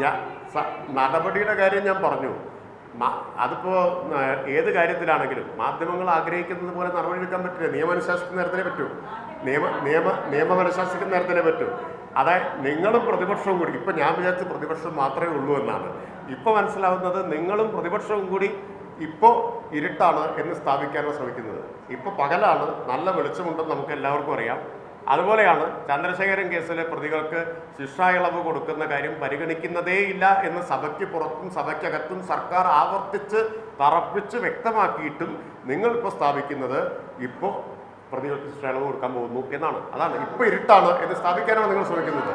ഞാൻ നടപടിയുടെ കാര്യം ഞാൻ പറഞ്ഞു. അതിപ്പോ ഏത് കാര്യത്തിലാണെങ്കിലും മാധ്യമങ്ങൾ ആഗ്രഹിക്കുന്നത് പോലെ നടപടി എടുക്കാൻ പറ്റില്ല. നിയമം അനുശാസിക്കുന്ന നേരത്തിലേ പറ്റൂ. നിയമ നിയമ നിയമം അനുശാസിക്കുന്ന നേരത്തിലേ പറ്റൂ. അതായത് നിങ്ങളും പ്രതിപക്ഷവും കൂടി ഇപ്പൊ ഞാൻ വിചാരിച്ച പ്രതിപക്ഷം മാത്രമേ ഉള്ളൂ എന്നാണ്. ഇപ്പൊ മനസ്സിലാവുന്നത് നിങ്ങളും പ്രതിപക്ഷവും കൂടി ഇപ്പോ ഇരുട്ടാണ് എന്ന് സ്ഥാപിക്കാനാണ് ശ്രമിക്കുന്നത്. ഇപ്പോൾ പകലാണ് നല്ല വെളിച്ചമുണ്ടെന്ന് നമുക്ക് എല്ലാവർക്കും അറിയാം. അതുപോലെയാണ് ചന്ദ്രശേഖരൻ കേസിലെ പ്രതികൾക്ക് ശിക്ഷാ ഇളവ് കൊടുക്കുന്ന കാര്യം പരിഗണിക്കുന്നതേയില്ല എന്ന് സഭയ്ക്ക് പുറത്തും സഭയ്ക്കകത്തും സർക്കാർ ആവർത്തിച്ച് തറപ്പിച്ച് വ്യക്തമാക്കിയിട്ടും നിങ്ങൾ ഇപ്പോൾ സ്ഥാപിക്കുന്നത് ഇപ്പോൾ പ്രതികൾക്ക് ശിക്ഷാ ഇളവ് കൊടുക്കാൻ പോകുന്നു എന്നാണ്. അതാണ് ഇപ്പോൾ ഇരുട്ടാണ് എന്ന് സ്ഥാപിക്കാനാണ് നിങ്ങൾ ശ്രമിക്കുന്നത്.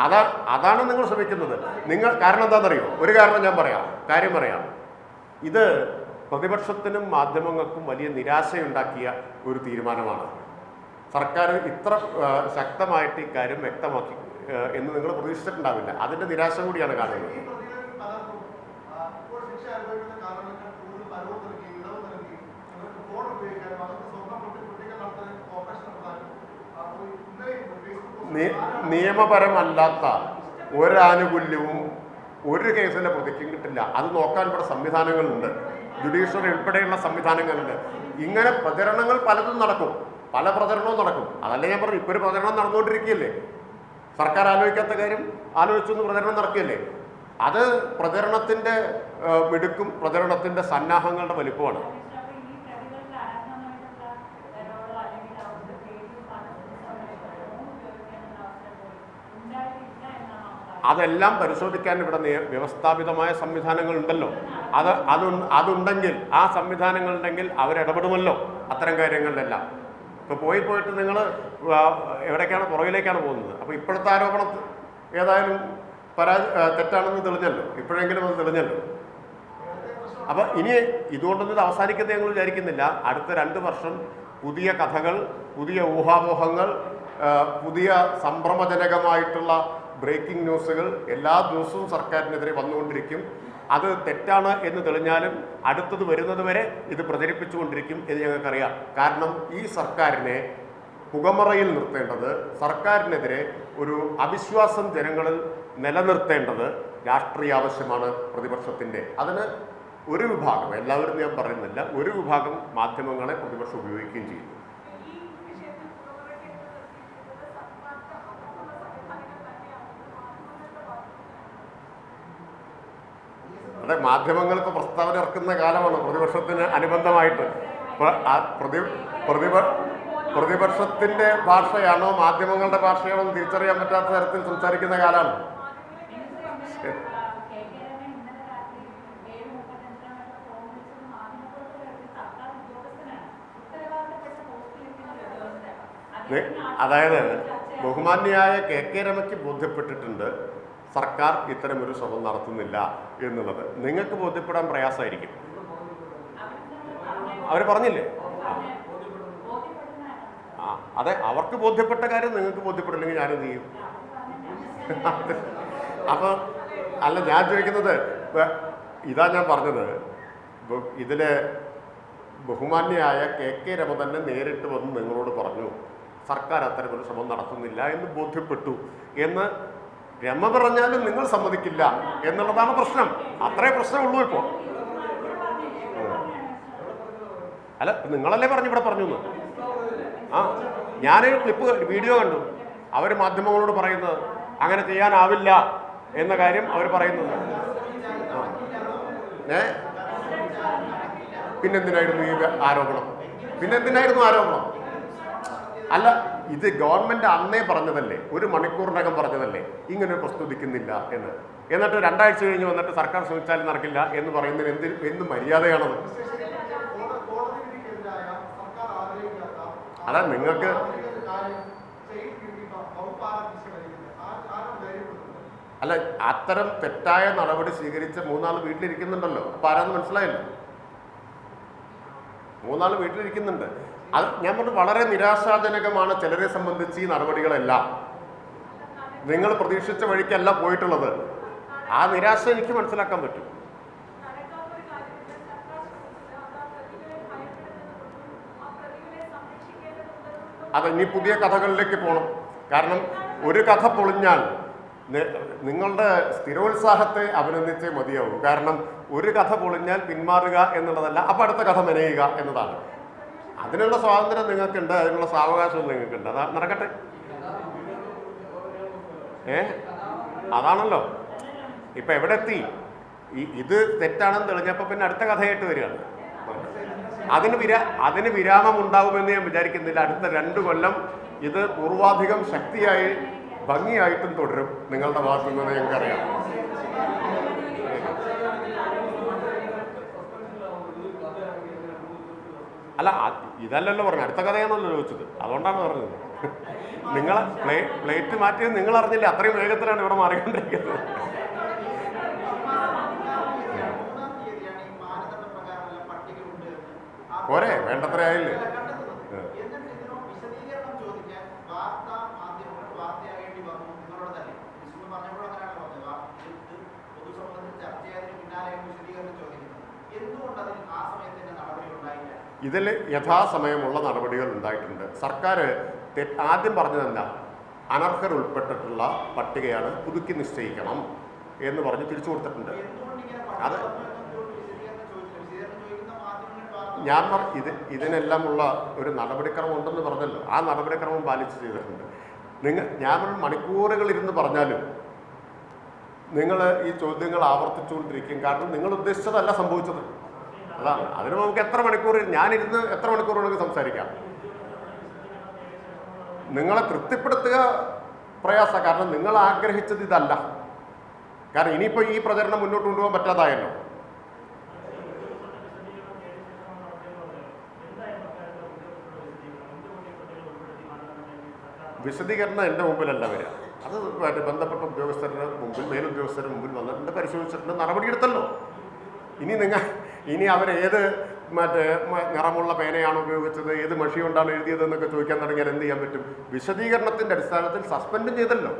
അതാ അതാണ് നിങ്ങൾ ശ്രമിക്കുന്നത്. നിങ്ങൾ കാരണം എന്താണെന്നറിയോ? ഒരു കാരണം ഞാൻ പറയാം. കാര്യം പറയാം. ഇത് പ്രതിപക്ഷത്തിനും മാധ്യമങ്ങൾക്കും വലിയ നിരാശയുണ്ടാക്കിയ ഒരു തീരുമാനമാണ്. സർക്കാർ ഇത്ര ശക്തമായിട്ട് ഇക്കാര്യം വ്യക്തമാക്കി എന്ന് നിങ്ങൾ പ്രതീക്ഷിച്ചിട്ടുണ്ടാവില്ല. അതിന്റെ നിരാശ കൂടിയാണ് കാണുന്നത്. നി- നിയമപരമല്ലാത്ത ഒരാനുകൂല്യവും ഒരു കേസിന്റെ പ്രതിക്കും കിട്ടില്ല. അത് നോക്കാൻ ഇവിടെ സംവിധാനങ്ങളുണ്ട്. ജുഡീഷ്യറി ഉൾപ്പെടെയുള്ള സംവിധാനങ്ങളുണ്ട്. ഇങ്ങനെ പ്രചരണങ്ങൾ പലതും നടക്കും. പല പ്രചരണവും നടക്കും. അതല്ല ഞാൻ പറഞ്ഞു ഇപ്പൊ ഒരു പ്രചരണം നടന്നുകൊണ്ടിരിക്കുകയല്ലേ? സർക്കാർ ആലോചിക്കാത്ത കാര്യം ആലോചിച്ചൊന്ന് പ്രചരണം നടക്കുകയല്ലേ? അത് പ്രചരണത്തിന്റെ മിടുക്കും പ്രചരണത്തിന്റെ സന്നാഹങ്ങളുടെ വലിപ്പമാണ്. അതെല്ലാം പരിശോധിക്കാൻ ഇവിടെ വ്യവസ്ഥാപിതമായ സംവിധാനങ്ങൾ ഉണ്ടല്ലോ അത് അത് അതുണ്ടെങ്കിൽ ആ സംവിധാനങ്ങൾ ഉണ്ടെങ്കിൽ അവരിടപെടുമല്ലോ. അത്തരം കാര്യങ്ങളിലെല്ലാം. ഇപ്പോൾ പോയി പോയിട്ട് നിങ്ങൾ എവിടേക്കാണ് പുറകിലേക്കാണ് പോകുന്നത്. അപ്പോൾ ഇപ്പോഴത്തെ ആരോപണം ഏതായാലും പരാജ തെറ്റാണെന്ന് തെളിഞ്ഞല്ലോ. ഇപ്പോഴെങ്കിലും അത് തെളിഞ്ഞല്ലോ. അപ്പോൾ ഇനി ഇതുകൊണ്ടൊന്നും ഇത് അവസാനിക്കുന്നത് ഞങ്ങൾ വിചാരിക്കുന്നില്ല. അടുത്ത രണ്ട് വർഷം പുതിയ കഥകൾ പുതിയ ഊഹാമോഹങ്ങൾ പുതിയ സംഭ്രമജനകമായിട്ടുള്ള ബ്രേക്കിംഗ് ന്യൂസുകൾ എല്ലാ ദിവസവും സർക്കാരിനെതിരെ വന്നുകൊണ്ടിരിക്കും. അത് തെറ്റാണ് എന്ന് തെളിഞ്ഞാലും അടുത്തത് വരുന്നത് വരെ ഇത് പ്രചരിപ്പിച്ചുകൊണ്ടിരിക്കും എന്ന് ഞങ്ങൾക്കറിയാം. കാരണം ഈ സർക്കാരിനെ പുകമറയിൽ നിർത്തേണ്ടത് സർക്കാരിനെതിരെ ഒരു അവിശ്വാസം ജനങ്ങളിൽ നിലനിർത്തേണ്ടത് രാഷ്ട്രീയ ആവശ്യമാണ് പ്രതിപക്ഷത്തിന്റെ. അതിന് ഒരു വിഭാഗം എല്ലാവരും ഞാൻ പറയുന്നില്ല ഒരു വിഭാഗം മാധ്യമങ്ങളെ പ്രതിപക്ഷം ഉപയോഗിക്കുകയും ചെയ്യുന്നു. അതെ മാധ്യമങ്ങൾക്ക് പ്രസ്താവന ഇറക്കുന്ന കാലമാണ്. പ്രതിപക്ഷത്തിന് അനുബന്ധമായിട്ട്. പ്രതി പ്രതിപ പ്രതിപക്ഷത്തിന്റെ ഭാഷയാണോ മാധ്യമങ്ങളുടെ ഭാഷയാണോ തിരിച്ചറിയാൻ പറ്റാത്ത തരത്തിൽ സംസാരിക്കുന്ന കാലമാണ്. അതായത് ബഹുമാന്യായ കെ കെ രമയ്ക്ക് ബോധ്യപ്പെട്ടിട്ടുണ്ട്. സർക്കാർ ഇത്തരമൊരു ശ്രമം നടത്തുന്നില്ല എന്നുള്ളത് നിങ്ങൾക്ക് ബോധ്യപ്പെടാൻ പ്രയാസമായിരിക്കും. അവർ പറഞ്ഞില്ലേ? ആ അതെ അവർക്ക് ബോധ്യപ്പെട്ട കാര്യം നിങ്ങൾക്ക് ബോധ്യപ്പെടില്ലെങ്കിൽ ഞാനെന്ത് ചെയ്യും? അപ്പോൾ അല്ല ഞാൻ ചോദിക്കുന്നത് ഇതാ ഞാൻ പറഞ്ഞത് ഇതിലെ ബഹുമാന്യായ കെ കെ രമ തന്നെ നേരിട്ട് വന്ന് നിങ്ങളോട് പറഞ്ഞു സർക്കാർ അത്തരമൊരു ശ്രമം നടത്തുന്നില്ല എന്ന് ബോധ്യപ്പെട്ടു എന്ന് രമ പറഞ്ഞാലും നിങ്ങൾ സമ്മതിക്കില്ല എന്നുള്ളതാണ് പ്രശ്നം. അത്രേ പ്രശ്നമുള്ളൂ ഇപ്പോൾ അല്ല നിങ്ങളല്ലേ പറഞ്ഞു ഇവിടെ പറഞ്ഞു ആ ഞാനൊരു ക്ലിപ്പ് വീഡിയോ കണ്ടു. അവർ മാധ്യമങ്ങളോട് പറയുന്നത് അങ്ങനെ ചെയ്യാനാവില്ല എന്ന കാര്യം അവർ പറയുന്നത്. ഏ? പിന്നെന്തിനായിരുന്നു ഈ ആരോപണം? പിന്നെന്തിനായിരുന്നു ആരോപണം? അല്ല ഇത് ഗവൺമെന്റ് അന്നേ പറഞ്ഞതല്ലേ? ഒരു മണിക്കൂറിനകം പറഞ്ഞതല്ലേ? ഇങ്ങനെ പ്രസ്തുതിക്കുന്നില്ല എന്ന്. എന്നിട്ട് രണ്ടാഴ്ച കഴിഞ്ഞ് വന്നിട്ട് സർക്കാർ ശ്രമിച്ചാലും നടക്കില്ല എന്ന് പറയുന്നതിന് എന്ത് എന്ത് മര്യാദയാണത്? അല്ല നിങ്ങൾക്ക് അല്ല അത്തരം തെറ്റായ നടപടി സ്വീകരിച്ച മൂന്നാൾ വീട്ടിലിരിക്കുന്നുണ്ടല്ലോ. അപ്പൊ ആരാന്ന് മനസ്സിലായല്ലോ? മൂന്നാൾ വീട്ടിലിരിക്കുന്നുണ്ട്. അത് ഞാൻ പറഞ്ഞു വളരെ നിരാശാജനകമാണ് ചിലരെ സംബന്ധിച്ച് ഈ നടപടികളെല്ലാം. നിങ്ങൾ പ്രതീക്ഷിച്ച വഴിക്കല്ല പോയിട്ടുള്ളത്. ആ നിരാശ എനിക്ക് മനസ്സിലാക്കാൻ പറ്റും. അത് ഇനി പുതിയ കഥകളിലേക്ക് പോകണം കാരണം ഒരു കഥ പൊളിഞ്ഞാൽ നിങ്ങളുടെ സ്ഥിരോത്സാഹത്തെ അഭിനന്ദിച്ചേ മതിയാവൂ. കാരണം ഒരു കഥ പൊളിഞ്ഞാൽ പിന്മാറുക എന്നുള്ളതല്ല അപ്പം അടുത്ത കഥ മെനയുക എന്നതാണ്. അതിനുള്ള സ്വാതന്ത്ര്യം നിങ്ങൾക്കുണ്ട് അതിനുള്ള സാവകാശം നിങ്ങൾക്കുണ്ട്. അതാ നടക്കട്ടെ. ഏ? അതാണല്ലോ. ഇപ്പം എവിടെ എത്തി? ഇത് തെറ്റാണെന്ന് തെളിഞ്ഞപ്പോൾ പിന്നെ അടുത്ത കഥയായിട്ട് വരികയാണ്. അതിന് വിരാ അതിന് വിരാമം ഉണ്ടാവുമെന്ന് ഞാൻ വിചാരിക്കുന്നില്ല. അടുത്ത രണ്ട് കൊല്ലം ഇത് പൂർവാധികം ശക്തിയായി ഭംഗിയായിട്ടും തുടരും. നിങ്ങളുടെ ഭാഗത്തു നിന്ന് ഞങ്ങൾക്കറിയാം. അല്ല ഇതല്ലല്ലോ പറഞ്ഞു അടുത്ത കഥയാണല്ലോ ചോദിച്ചത് അതുകൊണ്ടാണ് പറഞ്ഞത് നിങ്ങൾ പ്ലേ പ്ലേറ്റ് മാറ്റിയത് നിങ്ങൾ അറിഞ്ഞില്ല അത്രയും വേഗത്തിലാണ് ഇവിടെ മാറിക്കൊണ്ടിരിക്കുന്നത് പോരെ വേണ്ടത്ര ആയില്ലേ കണ്ടെത്തുന്നത്. ഏ. എന്നിട്ട് ഇതിനോ വിശദീകരണം ചോദിക്കാൻ വാർത്താ മാധ്യമങ്ങൾ വാർത്തയാകേണ്ടി വന്നു നിങ്ങളോട് തന്നെ വിഷ്ണു പറഞ്ഞപ്പോഴും അങ്ങനെയാണ് പറഞ്ഞത് വാ- ഇത് ഇത് പൊതുസമൂഹത്തിൽ ചർച്ച ചെയ്തതിന് പിന്നാലെയാണ് വിശദീകരണം ചോദിക്കുന്നത് എന്തുകൊണ്ട് അതിൽ ആ സമയത്ത് തന്നെ നടപടി ഉണ്ടായില്ല ഇതിൽ യഥാസമയമുള്ള നടപടികൾ ഉണ്ടായിട്ടുണ്ട്. സർക്കാർ ആദ്യം പറഞ്ഞതെന്താ? അനർഹർ ഉൾപ്പെട്ടിട്ടുള്ള പട്ടികയാണ് പുതുക്കി നിശ്ചയിക്കണം എന്ന് പറഞ്ഞ് തിരിച്ചു കൊടുത്തിട്ടുണ്ട്. അത് ഞാൻ ഇത് ഇതിനെല്ലാമുള്ള ഒരു നടപടിക്രമം ഉണ്ടെന്ന് പറഞ്ഞല്ലോ. ആ നടപടിക്രമം പാലിച്ച് ചെയ്തിട്ടുണ്ട്. നിങ്ങൾ ഞാൻ മണിക്കൂറുകളിരുന്ന് പറഞ്ഞാലും നിങ്ങൾ ഈ ചോദ്യങ്ങൾ ആവർത്തിച്ചുകൊണ്ടിരിക്കും. കാരണം നിങ്ങൾ ഉദ്ദേശിച്ചതല്ല സംഭവിച്ചത്. അതാണ് അതിന് നമുക്ക് എത്ര മണിക്കൂർ ഞാനിരുന്ന് എത്ര മണിക്കൂർ വേണമെങ്കിൽ സംസാരിക്കാം. നിങ്ങളെ തൃപ്തിപ്പെടുത്തുക പ്രയാസ കാരണം നിങ്ങൾ ആഗ്രഹിച്ചത് ഇതല്ല. കാരണം ഇനിയിപ്പോൾ ഈ പ്രചരണം മുന്നോട്ട് കൊണ്ടുപോകാൻ പറ്റാതായല്ലോ. വിശദീകരണം എന്റെ മുമ്പിലല്ല വരിക. അത് ബന്ധപ്പെട്ട ഉദ്യോഗസ്ഥരുടെ മുമ്പിൽ മേലുദ്യോഗസ്ഥരുടെ മുമ്പിൽ വന്നിട്ടുണ്ട് പരിശോധിച്ചിട്ടുണ്ട് നടപടിയെടുത്തല്ലോ. ഇനി നിങ്ങൾ ഇനി അവർ ഏത് മറ്റേ നിറമുള്ള പേനയാണ് ഉപയോഗിച്ചത് ഏത് മഷി കൊണ്ടാണ് എഴുതിയതെന്നൊക്കെ ചോദിക്കാൻ തുടങ്ങിയാൽ എന്ത് ചെയ്യാൻ പറ്റും? വിശദീകരണത്തിന്റെ അടിസ്ഥാനത്തിൽ സസ്പെൻഡ് ചെയ്തല്ലോ.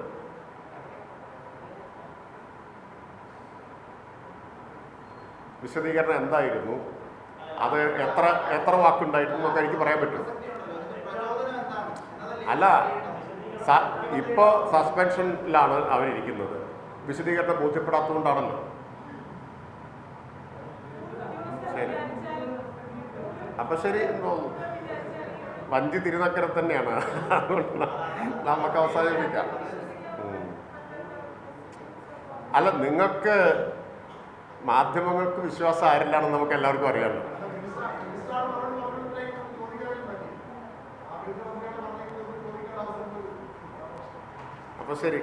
വിശദീകരണം എന്തായിരുന്നു? അത് എത്ര എത്ര വാക്കുണ്ടായിരുന്നു എന്നൊക്കെ എനിക്ക് പറയാൻ പറ്റും. അല്ല ഇപ്പോ സസ്പെൻഷനിലാണ് അവരിയ്ക്കുന്നത് വിശദീകരണം ബോധ്യപ്പെടാത്തതുകൊണ്ടാണല്ലോ. ശരി. അപ്പൊ ശരി എന്ന് തോന്നുന്നു വഞ്ചി തിരുനക്കര തന്നെയാണ്. നമുക്ക് അവസാനിപ്പിക്കാം. അല്ല നിങ്ങൾക്ക് മാധ്യമങ്ങൾക്ക് വിശ്വാസം ആരില്ലാണെന്ന് നമുക്ക് എല്ലാവർക്കും അറിയാമല്ലോ. മിനിസ്റ്ററാണ് പറഞ്ഞത് അവരുടെ ചോദിക്കാനും പറ്റി ആ വീട്ടിൽ വന്നിട്ട് പറഞ്ഞെങ്കിൽ ചോദിക്കാൻ അവസരം വരും അപ്പൊ ശരി.